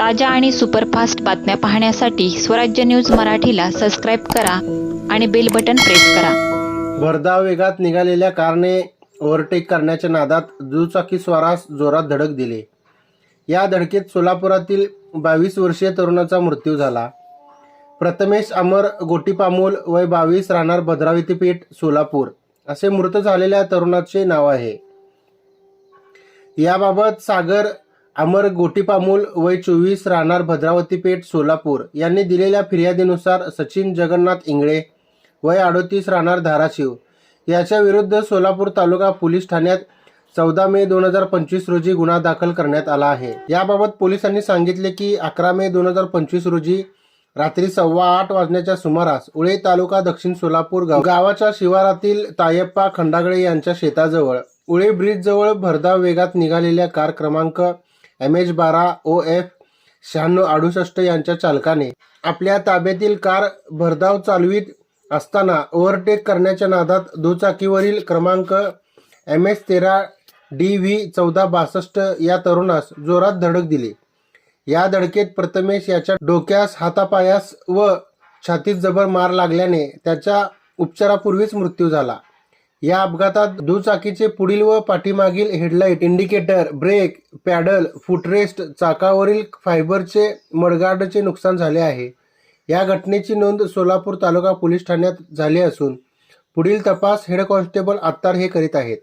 ताज्या आणि सुपरफास्ट बातम्या पाहण्यासाठी स्वराज्य न्यूज मराठीला सबस्क्राईब करा आणि बेल बटन प्रेस करा. भरधाव वेगात निघालेल्या कारने ओव्हरटेक करण्याच्या नादात दुचाकी स्वारास जोरात धडक दिली. या धडकेत सोलापुरातील बावीस वर्षीय तरुणाचा मृत्यू झाला. प्रथमेश अमर गोटीपामोल वय बावीस राहणार भद्रावती पीठ सोलापूर. असे मृत झालेल्या तरुणाचे नाव आहे. याबाबत सागर अमर गोटीपामूल वय चोवीस राहणार भद्रावती पेठ सोलापूर. यांनी दिलेल्या फिर्यादीनुसार सचिन जगन्नाथ इंगळे वय अडोतीस राहणार धाराशिव. याच्या विरुद्ध सोलापूर तालुका पोलीस ठाण्यात चौदा मे दोन हजार पंचवीस रोजी गुन्हा दाखल करण्यात आला आहे. याबाबत पोलिसांनी सांगितले की अकरा मे दोन हजार पंचवीस रोजी रात्री सव्वा आठ वाजण्याच्या सुमारास उळे तालुका दक्षिण सोलापूर गाव गावाच्या शिवारातील तायप्पा खंडागळे यांच्या शेताजवळ उळे ब्रिज जवळ भरधाव वेगात निघालेल्या कार क्रमांक एम एच बारा ओ एफ शहाण्णव अडुसष्ट यांच्या चालकाने आपल्या ताब्यातील कार भरधाव चालवीत असताना ओव्हरटेक करण्याच्या नादात दुचाकीवरील क्रमांक एम एस तेरा डी व्ही चौदा बासष्ट या तरुणास जोरात धडक दिली. या धडकेत प्रथमेश याच्या डोक्यास हातापायास व छातीत जबर मार लागल्याने त्याच्या उपचारापूर्वीच मृत्यू झाला. या अपघातात दुचाकीचे पुढील व पाठीमागील headlight indicator brake pedal footrest चाकावरील फायबरचे मडगार्डचे नुकसान झाले आहे. या घटनेची नोंद सोलापूर तालुका पोलीस ठाण्यात झाली असून पुढील तपास हेड कॉन्स्टेबल आत्तार हे करीत आहेत.